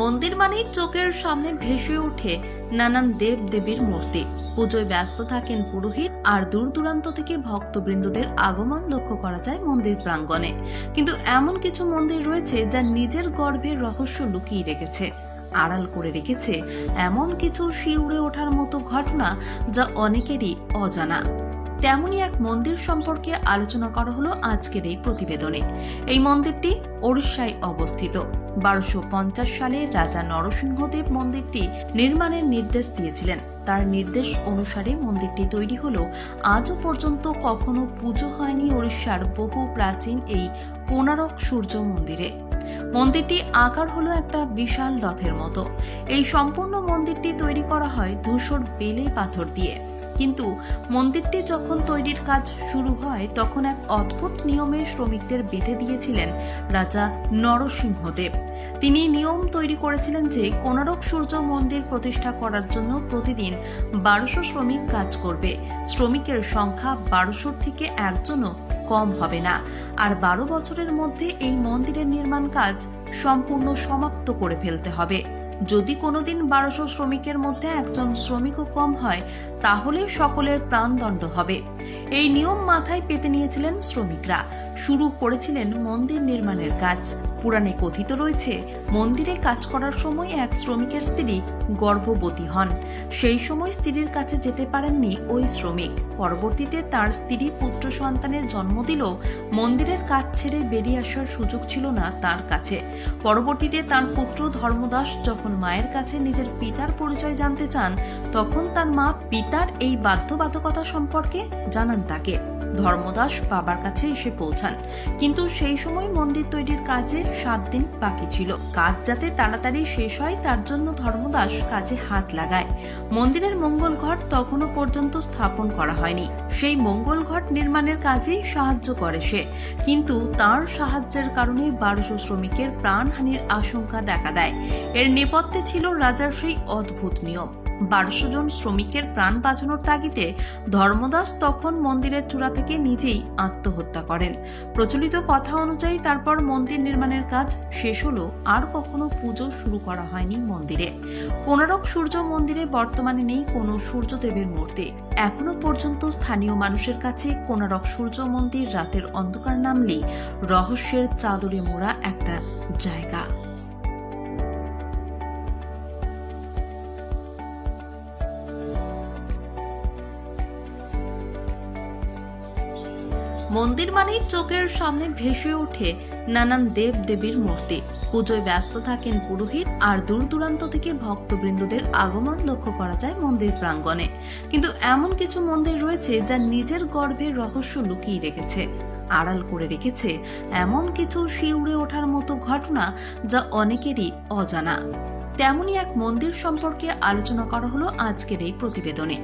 মন্দির মানেই চোখের সামনে ভেসে ওঠে নানান দেব দেবীর মূর্তি। পুজোয় ব্যস্ত থাকেন পুরোহিত আর দূর দূরান্ত থেকে ভক্তবৃন্দদের আগমন লক্ষ্য করা যায় মন্দির প্রাঙ্গণে। কিন্তু এমন কিছু মন্দির রয়েছে যা নিজের গর্ভের রহস্য লুকিয়ে রেখেছে, আড়াল করে রেখেছে। এমন কিছু শিউড়ে ওঠার মতো ঘটনা যা অনেকেরই অজানা। তেমনই এক মন্দির সম্পর্কে আলোচনা করা হলো আজকের এই প্রতিবেদনে। এই মন্দিরটি ওড়িশায় অবস্থিত। বারোশো সালে রাজা নরসিংহদেব মন্দিরটি নির্মাণের নির্দেশ দিয়েছিলেন। তার নির্দেশ অনুসারে মন্দিরটি তৈরি হলো আজও পর্যন্ত কখনো পুজো হয়নি ওড়িশার বহু প্রাচীন এই কোনারক সূর্য মন্দিরে। মন্দিরটি আকার হলো একটা বিশাল রথের মতো। এই সম্পূর্ণ মন্দিরটি তৈরি করা হয় ধূসর বেলে পাথর দিয়ে। কিন্তু মন্দিরটি যখন তৈরির কাজ শুরু হয়, তখন এক অদ্ভুত নিয়মে শ্রমিকদের বেঁধে দিয়েছিলেন রাজা নরসিংহদেব। তিনি নিয়ম তৈরি করেছিলেন যে কোনারক সূর্য মন্দির প্রতিষ্ঠা করার জন্য প্রতিদিন বারোশো শ্রমিক কাজ করবে। শ্রমিকের সংখ্যা বারোশোর থেকে একজনও কম হবে না। আর বারো বছরের মধ্যে এই মন্দিরের নির্মাণ কাজ সম্পূর্ণ সমাপ্ত করে ফেলতে হবে। যদি কোনোদিন বারোশো শ্রমিকের মধ্যে একজন শ্রমিকও কম হয়, তাহলে সকলের প্রাণদণ্ড হবে। এই নিয়ম মাথায় পেতে নিয়েছিলেন শ্রমিকরা। শুরু করেছিলেন মন্দির নির্মাণের কাজ। পুরাণে কথিত রয়েছে, মন্দিরে কাজ করার সময় এক শ্রমিকের স্ত্রী গর্ভবতী হন। সেই সময় স্ত্রীর কাছে যেতে পারেননি ওই শ্রমিক। পরবর্তীতে তার স্ত্রী পুত্র সন্তানের জন্ম দিলেও মন্দিরের কাজ ছেড়ে বেরিয়ে আসার সুযোগ ছিল না তার কাছে। পরবর্তীতে তার পুত্র ধর্মদাস যখন মায়ের কাছে নিজের পিতার পরিচয় জানতে চান, তখন তার মা পিতার এই বাধ্যবাধকতা সম্পর্কে জানান তাকে। ধর্মদাস বাবার কাছে এসে পৌঁছান। কিন্তু সেই সময় মন্দির তৈরির কাজে সাত দিন বাকি ছিল। কাজ যাতে তাড়াতাড়ি শেষ হয়, তার জন্য ধর্মদাস কাজে হাত লাগায়। মন্দিরের মঙ্গল ঘট তখনও পর্যন্ত স্থাপন করা হয়নি। সেই মঙ্গল ঘট নির্মাণের কাজেই সাহায্য করে সে। কিন্তু তার সাহায্যের কারণে বারোশো শ্রমিকের প্রাণহানির আশঙ্কা দেখা দেয়। এর নেপথ্যে ছিল রাজার সেই অদ্ভুত নিয়ম। বারোশো জন শ্রমিকের প্রাণ বাঁচানোর তাগিদে ধর্মদাস তখন মন্দিরের চূড়া থেকে নিজেই আত্মহত্যা করেন। প্রচলিত কথা অনুযায়ী তারপর মন্দির নির্মাণের কাজ শেষ হলো, আর কখনো পুজো শুরু করা হয়নি মন্দিরে। কোনারক সূর্য মন্দিরে বর্তমানে নেই কোনো সূর্যদেবের মূর্তি। এখনও পর্যন্ত স্থানীয় মানুষের কাছে কোনারক সূর্য মন্দির রাতের অন্ধকার নামলেই রহস্যের চাদরে মোড়া একটা জায়গা। মন্দির মানেই চোখের সামনে ভেসে ওঠে নানান দেব দেবীর মূর্তি। পুজোয় ব্যস্ত থাকেন পুরোহিত আর দূর দূরান্ত থেকে ভক্তবৃন্দদের আগমন লক্ষ্য করা যায় মন্দির প্রাঙ্গণে। কিন্তু এমন কিছু মন্দির রয়েছে যা নিজের গর্ভের রহস্য লুকিয়ে রেখেছে, আড়াল করে রেখেছে। এমন কিছু শিউড়ে ওঠার মতো ঘটনা যা অনেকেরই অজানা। তেমনই এক মন্দির সম্পর্কে আলোচনা করা হলো আজকের এই প্রতিবেদনে।